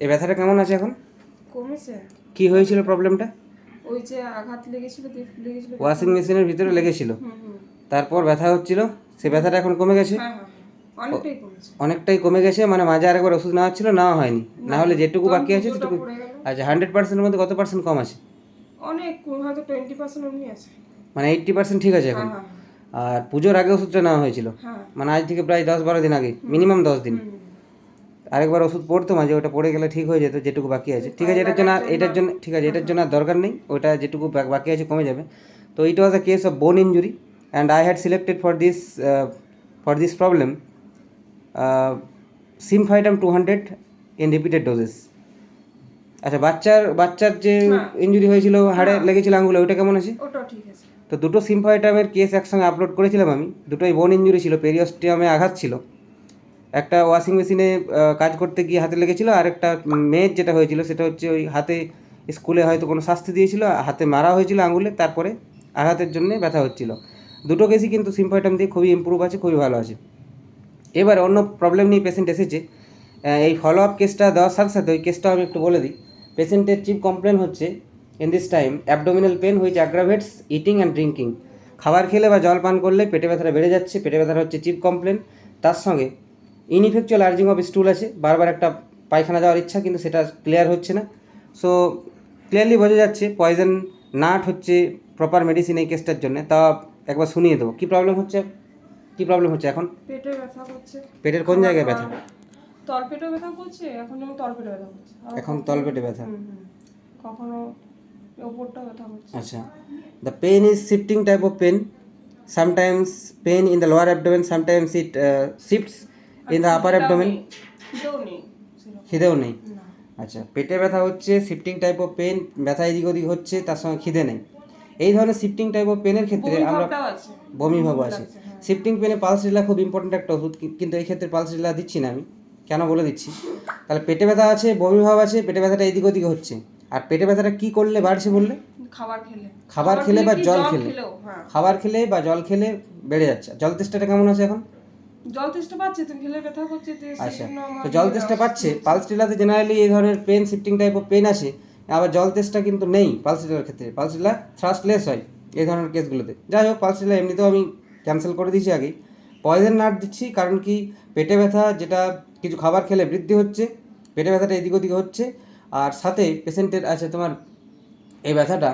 এই ব্যথাটা কেমন আছে এখন? কমেছে। কি হয়েছিল প্রবলেমটা ওই যে আঘাত লেগেছিল দিয়ে ফুলে গেছিল ওয়াশিং মেশিনের ভিতরে লেগেছিল? তারপর ব্যথা হচ্ছিল? সে ব্যথাটা এখন কমে গেছে? হ্যাঁ হ্যাঁ হ্যাঁ। অনেকটাই কমে গেছে মানে মাঝে আরেকবার ওষুধ নেওয়া ছিল নেওয়া হয়নি। না হলে যেটুকু বাকি আছে সেটুকু আচ্ছা হান্ড্রেড পার্সেন্টের মধ্যে কত পার্সেন্ট কম আছে? অনেক হয়তো টোয়েন্টি পার্সেন্ট অমনি আছে। মানে এইট্টি পার্সেন্ট ঠিক আছে এখন? আর পুজোর আগে ওষুধটা নেওয়া হয়েছিল? হ্যাঁ। মানে আজ থেকে প্রায় দশ বারো দিন আগে মিনিমাম দশ দিন। আরেকবার ওষুধ পড়তো মাঝে ওটা পড়ে গেলে ঠিক হয়ে যেত যেটুকু বাকি আছে। ঠিক আছে এটার জন্য আর- এটার জন্য ঠিক আছে এটার জন্য আর দরকার নেই ওটা যেটুকু বাকি আছে কমে যাবে। তো it was a case of bone injury and I had selected for this for this problem symphytum two hundred in repeated doses আচ্ছা বাচ্চার বাচ্চার যে ইঞ্জুরি হয়েছিল হাড়ে লেগেছিল আঙুলে ওইটা কেমন আছে? তো দুটো সিম্ফাইটামের কেস একসঙ্গে আপলোড করেছিলাম আমি দুটোই বোন ইঞ্জুরি ছিল পেরিওস্টিয়ামে আঘাত ছিল। একটা ওয়াশিং মেশিনে কাজ করতে গিয়ে হাতে লেগেছিল, আর একটা মেয়ের যেটা হয়েছিল, সেটা হচ্ছে ওই হাতে স্কুলে হয়তো কোনো শাস্তি দিয়েছিল, হাতে মারা হয়েছিল আঙুলে, তারপরে আঘাতের জন্য ব্যথা হচ্ছিল। দুটো কেসই কিন্তু সিম্ফাইটাম দিয়ে খুবই ইম্প্রুভ আছে, খুবই ভালো আছে। এবার অন্য প্রবলেম নিয়ে পেশেন্ট এসেছে। এই ফলো আপ কেসটা দেওয়ার সাথে সাথে, ওই কেসটা আমি একটু বলে দিই। পেশেন্টের চিপ কমপ্লেন হচ্ছে in this time abdominal pain which aggravates eating and drinking খাবার খেলে বা জল পান করলে পেটে ব্যথাটা বেড়ে যাচ্ছে, পেটে ব্যথাটা হচ্ছে চিপ কমপ্লেন তার সঙ্গে ইনইফেকচুয়াল আর্জিং অফ স্টুল আছে বারবার একটা পায়খানা যাওয়ার ইচ্ছা কিন্তু সেটা ক্লিয়ার হচ্ছে না। সো ক্লিয়ারলি বোঝা যাচ্ছে পয়জন নাট হচ্ছে প্রপার মেডিসিন এই কেসটার জন্য। তা একবার শুনিয়ে দেবো। কী প্রবলেম হচ্ছে? কী প্রবলেম হচ্ছে এখন? পেটে ব্যথা করছে। পেটের কোন জায়গায় ব্যথা? তলপেটেও ব্যথা করছে এখন যেমন তলপেটে ব্যথা করছে। এখন তলপেটে ব্যথা। কখনো ওপরটা ব্যথা করছে। আচ্ছা। The pain is shifting type of pain sometimes pain in the lower abdomen sometimes it shifts in the upper abdomen খিদেও নেই। আচ্ছা পেটে ব্যথা হচ্ছে শিফটিং টাইপ অফ পেন ব্যথা এদিক ওদিক হচ্ছে তার সঙ্গে খিদে নেই। এই ধরনের শিফটিং টাইপ অফ পেনের ক্ষেত্রে আমরা ভাবটাও আছে। বমি ভাব আছে। শিফটিং পেনে পালস রিলা খুব ইম্পর্ট্যান্ট একটা ওষুধ কিন্তু এই ক্ষেত্রে পালস রিলা দিচ্ছি না আমি। কেন বলে দিচ্ছি? তাহলে পেটে ব্যথা আছে বমি ভাব আছে পেটে ব্যথাটা এদিক ওদিকে হচ্ছে। আর পেটে ব্যথাটা কি করলে বাড়ছে বললে? খাবার খেলে। খাবার খেলে বা জল খেলে? হ্যাঁ। খাবার খেলে বা জল খেলে বেড়ে যাচ্ছে। জল তেষ্টাটা কেমন আছে এখন? জল তেষ্টা পাচ্ছে ব্যথা করছে আচ্ছা তো জল তেষ্টা পাচ্ছে। পালস টিলাতে জেনারেলি এই ধরনের pain shifting type of pain আসে আবার জল তেষ্টা কিন্তু নেই পালস টিলার ক্ষেত্রে। পালস টিলা থ্রাস্টলেস হয় এই ধরনের কেসগুলোতে যাই হোক পালস টিলা এমনিতেও আমি ক্যান্সেল করে দিয়েছি আগেই। পয়জন নাট দিচ্ছি কারণ কি পেটে ব্যথা যেটা কিছু খাবার খেলে বৃদ্ধি হচ্ছে পেটে ব্যথাটা এদিক ওদিকে হচ্ছে আর সাথে পেশেন্টের আছে তোমার এই ব্যথাটা।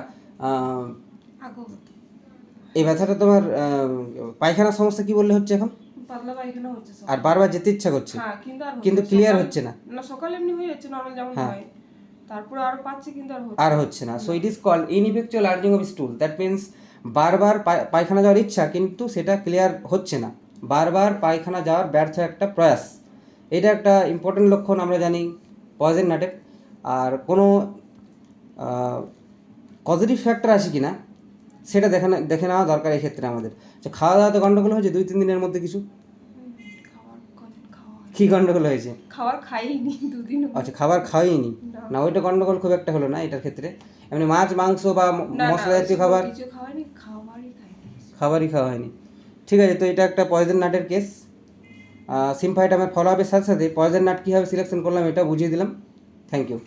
এই ব্যথাটা তোমার পায়খানার সমস্যা কি বললে হচ্ছে এখন? পাতলা পায়খানা হচ্ছে আর বারবার যেতে ইচ্ছা করছে? হ্যাঁ কিন্তু আর। ক্লিয়ার হচ্ছে না। না। সকালে এমনি হয়ে যাচ্ছে নর্মাল যেমন হ্যাঁ। হয়। তারপরে আর পাচ্ছে কিন্তু আর হচ্ছে আর হচ্ছে না। So it is called ineffectual urging of stool that means বারবার পায়খানা যাওয়ার ইচ্ছা কিন্তু সেটা ক্লিয়ার হচ্ছে না। বারবার পায়খানা যাওয়ার ব্যর্থ একটা প্রয়াস। এটা একটা ইম্পর্টেন্ট লক্ষণ আমরা জানি পয়জন নাটের আর কোনো পজিটিভ ফ্যাক্টর আছে কি না সেটা দেখে দেখে নেওয়া দরকার এই ক্ষেত্রে আমাদের। খাওয়া দাওয়াতে গণ্ডগোল হয়েছে দুই তিন দিনের মধ্যে কিছু হুম, খাবার কদিন খাওয়া হয়। কী গন্ডগোল হয়েছে? খাবার খাইনি দুদিন আচ্ছা খাবার খাইনি না। ওইটা গন্ডগোল খুব একটা হলো না এটার ক্ষেত্রে। এমনি মাছ মাংস বা মশলা জাতীয় খাবার? কিছু খাওয়ানি খাবারই খাইনি। খাবারই খাওয়া হয়নি। ঠিক আছে তো এটা একটা পয়জন নাটের কেস সিম্পাইটামের ফলো আপের সাথে সাথে পয়জন নাট কীভাবে সিলেকশন করলাম এটা বুঝিয়ে দিলাম। Thank you